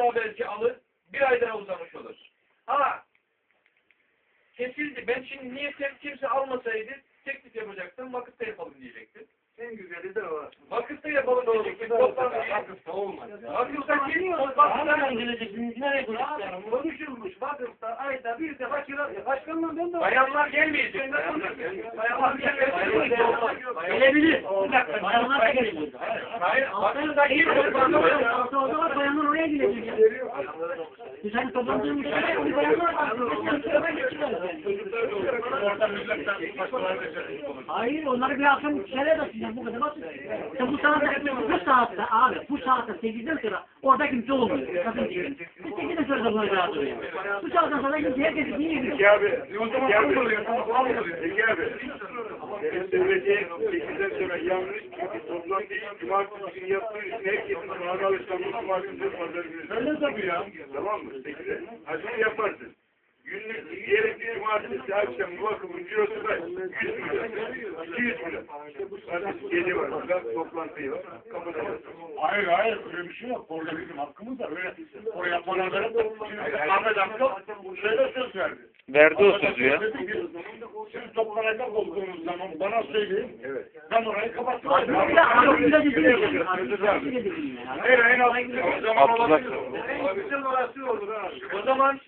daha belki alır. Bir ay daha uzamış olur. Ha kesildi. Ben şimdi niyetim kimse almasaydı teklif yapacaktım. Vakıfta yapalım diyecektim. En güzeli de o. Vakıfta yapalım. Toplantıyı. Vakıfta olmaz. Vakıftaki Nereden toplantıda geleceksiniz? Nereye konuşacağım? Konuşulmuş vakıfta ayda bir defa kira. Başkanım ben de bayanlar gelmeyecek. Bayanlar gelmeyecek. Gelebilir. Bir dakika. Bayanlar da gelebilir. Hayır, Hafta o zaman bayanlar oraya gidecek. Biz hani toplantının dışında bir bayanlar var. Hayır onları bir akşam şere taşıyacağım bu kadar basit. İşte bu saatte, bu saatte abi bu saatte 8'den sonra orada kimse olmuyor. Kadın değil. Biz 8'den sonra da bunu rahat oluyor. Bu saatten sonra kimse herkes dinliyor. Peki abi. Peki abi. Peki abi. Benim söyleyeceğim 8'den sonra yanlış çünkü toplantıyı cumartesi günü yaptığın için herkesin sağda alışkanlığı cumartesi pazar günü. Öyle tabii ya. Tamam mı? 8'e. Hadi yaparsın. Günlük diyelim ki cumartesi akşam bu bakımın cirosu da 100 milyon. 200 milyon. Hadi gece var. Burada toplantı var. Kapatacağız. Hayır hayır öyle bir şey yok. Orada bizim hakkımız da öyle oraya paraları şimdi Ahmet amca şöyle söz verdi. Verdi o sözü ya. Dedi ki, Siz toplanacak olduğunuz zaman bana söyleyin. Evet. Ben orayı dediğim Hayır hayır. O zaman olabilir. En. O zaman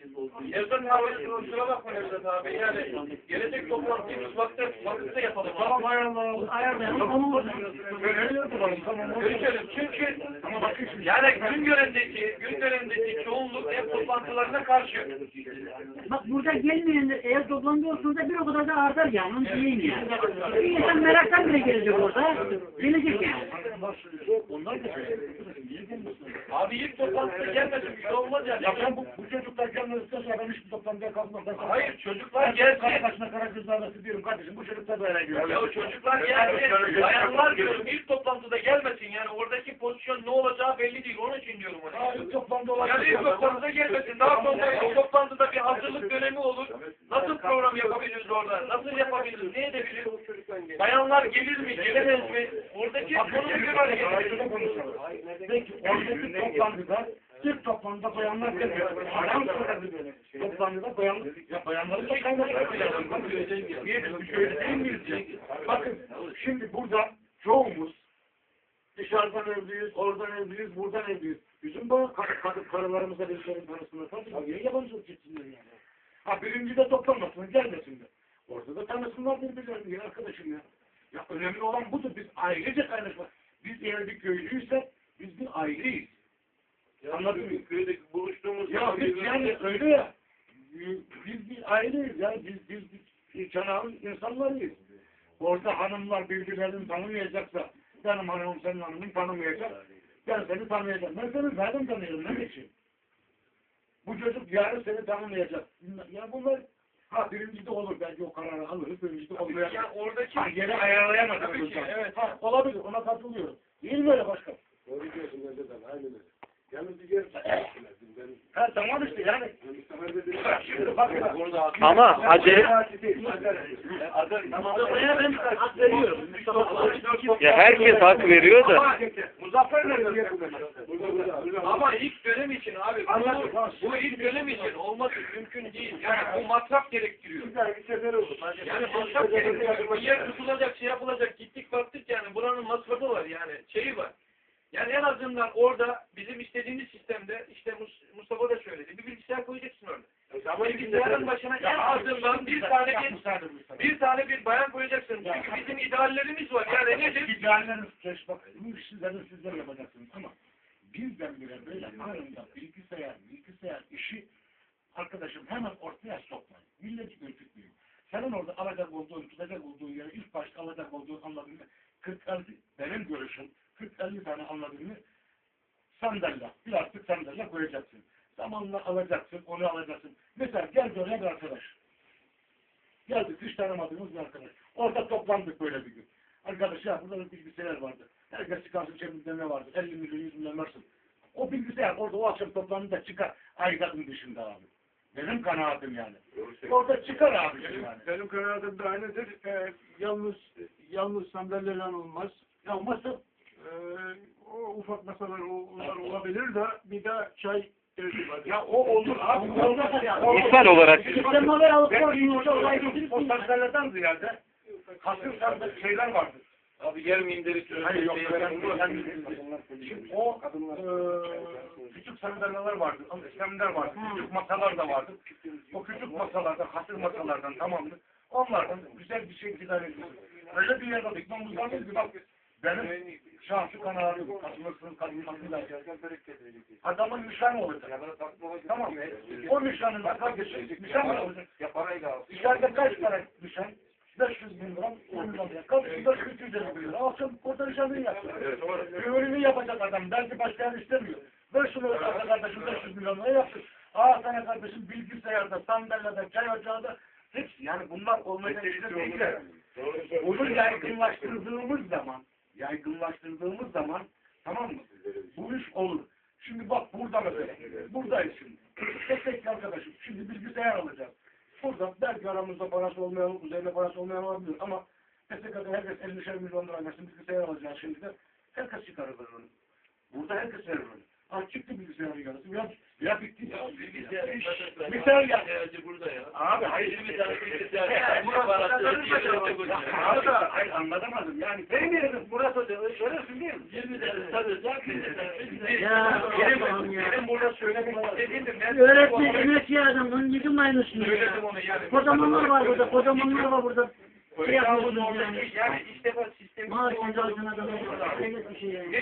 kusura bakma Evzat abi. Yani gelecek toplantıyı biz vakti, vakitte yapalım. Tamam hay Allah. Ayarlayalım. Onu Ben öyle yapalım. Tamam. Görüşelim. Çünkü yani gün görendeki, gün görendeki çoğunluk ev toplantılarına karşı. Bak burada gelmeyenler eğer toplantı olsun da bir o kadar da artar yani. Onu diyeyim yani. Bir insan meraktan bile gelecek orada. Gelecek yani. Abi ilk toplantıda gelmesin bir şey olmaz yani. Ya ben bu, bu çocuklar gelmezse ben hiçbir toplantıya kalkmam. Hayır çocuklar gelsin. kaşına kara kız davası diyorum kardeşim bu çocuk da böyle diyor. Ya çocuklar gelsin. Bayanlar diyorum ilk toplantıda gelmesin. Yani oradaki pozisyon ne olacağı belli değil. Onun için diyorum onu. Hayır toplantı olacak. Yani ilk toplantıda gelmesin. Daha sonra o toplantıda bir hazırlık dönemi olur. Nasıl program yapabiliriz orada? Nasıl yapabiliriz? Ne edebiliriz? Bayanlar gelir mi? Gelemez mi? Oradaki konuya göre hareket edelim. konuşalım. Peki oradaki toplantıda ilk toplantıda bayanlar gelmiyor. Aram sırası bayanlar, ya bayanları da kaynaştırmak lazım. Niye biz bir şöyle değil miyiz? Bakın şimdi burada çoğumuz dışarıdan evliyiz, oradan evliyiz, buradan evliyiz. Bizim bu kadın kadın karılarımıza bizlerin tanısınlar. Tabii niye yabancılık gitsinler yani? Ha birinci de toplanmasın, gelmesinler. Orada da tanısınlar birbirlerini ya arkadaşım ya. Ya önemli olan budur. Biz ailece kaynaşmak. Biz eğer bir köylüysek biz bir aileyiz. Mı? Köyde buluştuğumuz Ya biz yani öyle ya. Biz bir aileyiz ya. Biz biz, biz canavın insanlarıyız. Orada hanımlar birbirlerini tanımayacaksa benim hanımım senin hanımın tanımayacak. Ben seni tanıyacağım. Ben seni zaten tanıyorum. Ne için? Bu çocuk yarın seni tanımayacak. Ya bunlar ha birinci de olur. Belki o kararı alırız. Birinci de olmayacak. Yani oradaki Ha, yeri ayarlayamadık Tabii ki, evet. Ha, olabilir, ona katılıyorum. Değil mi öyle başkan? Doğru diyorsun bence de. Aynen öyle. Yalnız bir yer benim Ha tamam işte yani. Mustafa dedi. Şimdi bakın. Ama acele ya herkes hak veriyor da Muzaffer. Ama ilk dönem için abi bu, bu ilk dönem için olması mümkün değil. Yani bu masraf gerektiriyor. Yani masraf gerektiriyor. Bir yer tutulacak, şey yapılacak. Gittik baktık yani buranın masrafı var yani şeyi var. Yani en azından orada bizim istediğimiz sistemde işte Mus- Mustafa da söyledi. Bir bilgisayar orada. Ama Bilgisayarın başına en azından bir tane bir, bir tane bir bayan koyacaksın. Çünkü bizim ideallerimiz var. Yani nedir? İdealleriniz keş bak. Bu işleri sizler yapacaksınız ama bizden bile böyle anında bilgisayar, bilgisayar işi arkadaşım hemen ortaya sokmayın. Milleti ürkütmeyin. Senin orada alacak olduğun, tutacak olduğun yere ilk başta alacak olduğun anladığını 40 50 benim görüşüm 40 50 tane anladığını sandalye, plastik sandalye koyacaksın. Zamanla alacaksın, onu alacaksın. Mesela gel böyle bir arkadaş. Geldik hiç tanımadığımız bir arkadaş. Orada toplandık böyle bir gün. Arkadaş ya burada bir bilgisayar vardı. Herkes çıkarsın cebinde ne vardı? 50 milyon 100 milyon varsın. O bilgisayar orada o akşam toplandı da çıkar. Aidatın dışında abi. Benim kanaatim yani. Orada çıkar abi yani. Benim kanaatim de aynıdır. Ee, yalnız yalnız sandalyeler olmaz. Ya masa Ee, o ufak masalar o- onlar olabilir de bir de çay Ya o olur abi. İhsal olarak. Sistem haber alıp santrallerden ziyade kasım sardı şeyler vardı. Abi yarım indirip Hayır yok. Ben, ben, şimdi o eee küçük sandalyeler vardı. Semler vardı. Küçük masalar da vardı. O küçük masalardan, hasır masalardan tamamdı. Onlardan güzel bir şey idare ediyoruz. Öyle bir yerde dikmamız var ki bak benim şansı kanalım, katılırsın, katılırsın. Adamın nişanı olacak. Tamam mı? O nişanın kardeşi nişan mı olacak? İçeride kaç para nişan? 500 bin lira, 10 bin lira. Kapısı da 350 bin lira. Alsın orada nişanını yapsın. Düğününü yapacak adam. Belki başka yer istemiyor. 500 lira olsa kardeşim 500 milyon lira yapsın. Aa sana kardeşim bilgisayarda, sandalyede, çay ocağında hepsi yani bunlar olmayacak işler değil. Bunu yaygınlaştırdığımız zaman, yaygınlaştırdığımız zaman tamam mı? Bu iş olur. Şimdi bak burada mesela, buradayız şimdi. Tek tek arkadaşım, şimdi bilgisayar alacağız. Burada belki aramızda parası olmayan, üzerinde parası olmayan olabilir ama SSK'da herkes 50'şer milyon lira versin bilgisayar alacağız şimdi de herkes çıkarır onu. Burada herkes verir onu. Ha çıktı bilgisayarın yarısı. Ya. Bilgisayar ya. Abi hayır. Abi hayır anlatamadım. Yani benim yerim Murat Hoca öylesin değil mi? Yirmi tane bilgisayar. Ya, Benim, burada söylemek istediğim de ben Öğretmen, emekçi adamın yıkım aynısını ya. Söyledim onu yani. Kocamanlar var burada, kocamanlar var burada. Şey yani. işte bak sistemi Maaşını alsın adamı. Hayret bir şey yani.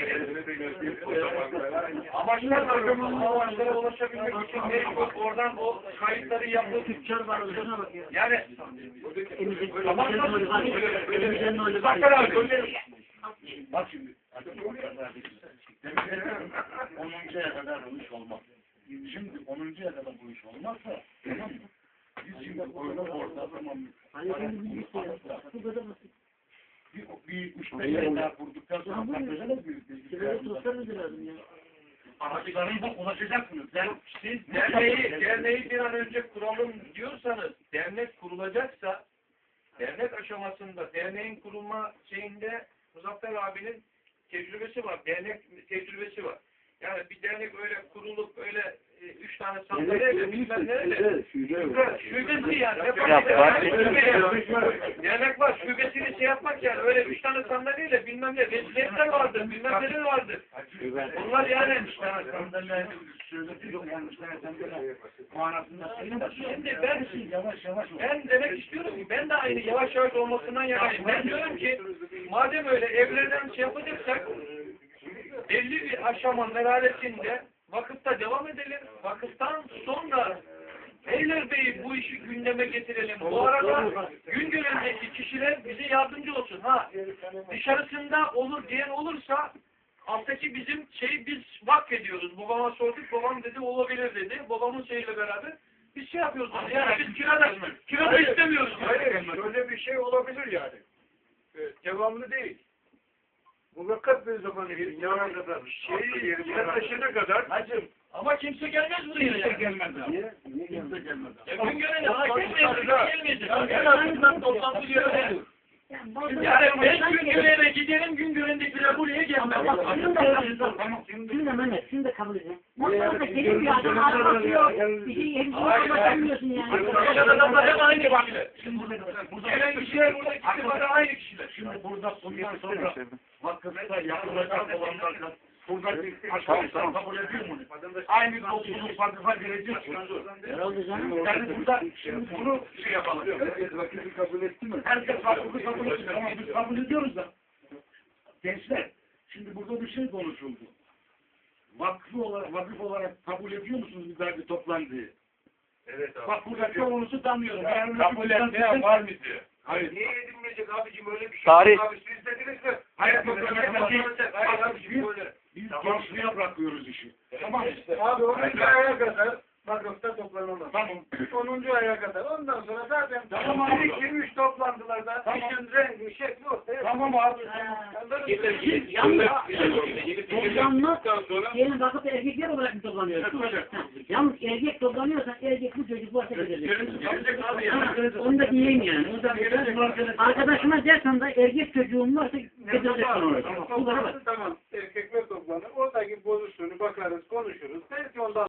amaçlar. O amaçlara ulaşabilmek için mecbur oradan o kayıtları yapıp Tüccar var, şuna bak ya. yani var. Bakar abi. Bak şimdi. Demek ediyorum. 10'uncuya kadar bu iş olmaz. Şimdi 10'uncuya kadar bu iş olmazsa tamam mı? Biz şimdi orada orada mı? Bilgisayar. Bu kadar basit. Bir, bir üç beş ay daha kurduktan sonra bakacağız büyük Şöyle tutsanız lazım ya. Araçlarınıza ulaşacaksınız. Siz derneği, derneği bir an önce kuralım diyorsanız, dernek kurulacaksa, dernek aşamasında, derneğin kurulma şeyinde Muzaffer abinin tecrübesi var, dernek tecrübesi var. Yani bir dernek öyle kurulup öyle tane sandalyeyle bilmem neyle şubesi yani. Ne eder? var. Şube. Şubesini şey yapmak yani. Öyle üç tane sandalyeyle bilmem ne. Vesiletler vardır. Bilmem neler vardır. Bunlar yani. tane sandalye söyletiyor yani üç tane sandalye manasında Şimdi ben- yavaş yavaş. Ben demek istiyorum ki ben de aynı yavaş yavaş olmasından yanayım. Ben diyorum ki madem öyle evlerden şey yapacaksak belli bir aşama merhalesinde vakıfta devam edelim. Vakıftan sonra Beylerbeyi bu işi gündeme getirelim. Bu arada Güngören'deki kişiler bize yardımcı olsun. Ha dışarısında olur diyen olursa alttaki bizim şeyi biz vakfediyoruz. Babama sorduk. Babam dedi olabilir dedi. Babamın şeyiyle beraber biz şey yapıyoruz. Yani biz kirada, kirada istemiyoruz. Hayır, şöyle bir şey olabilir yani. Evet, devamlı değil. Muvakkat bir zaman yarına kadar şeyi yerleşene kadar Hacım. Ama kimse gelmez buraya. Kimse yani. gelmez abi. Kimse gelmez abi. Ya Güngören'e daha kimse gelmeyecek. En azından toplantı yönelir. Yani ben Güngören'e giderim Güngören'dekiler buraya gelmez. Bak şunu da kabul edin. Şunu da Mehmet, şunu da kabul edin. Maksatda gelip bir adam arabası yok. Bir şey elbise anlatamıyorsun yani. Yaşayan adamlar hep aynı kişiler. Gelen kişiler buradaki kişiler aynı kişiler. Şimdi burada bundan sonra vakıfta yapılacak olanlardan buradaki arkadaşlar kabul ediyor mu? Aynı topluluk vakıfa girecek. Herhalde canım. Yani burada şimdi bunu şey yapalım. Herkes vakiti kabul etti mi? Herkes vakıfı kabul ediyor ama biz kabul ediyoruz da. Gençler, şimdi burada bir şey konuşuldu. Vakıf olarak, vakıf olarak kabul ediyor musunuz bir daha bir toplantıyı? Evet abi. Bak burada çoğunuzu tanıyorum. Eğer Kabul etmeyen var mı diyor. Hayır. Niye edilmeyecek abicim öyle bir şey? Tarih. Abi siz dediniz mi? Hayır, Hayır, yok, yok, yok. Hayır abicim böyle. Biz gençliğe bırakıyoruz işi. Tamam işte. Abi 10. aya kadar vakıfta toplanamaz. Tamam. 10. aya kadar. Ondan sonra zaten Tamam abi. 2-3 toplantılarda Tamam. işin rengi, şekli ortaya. Tamam abi. Yalnız toplanma, gelin bakıp erkekler olarak mı toplanıyorsun? Öyle. Yalnız erkek toplanıyorsan erkek bu çocuk varsa. Ha, Onu da diyeyim yani. Onu da Arkadaşıma dersen de erkek çocuğum varsa. Bu kadar. Tamam. Erkekler toplanır. Oradaki pozisyonu bakarız, konuşuruz. Belki ondan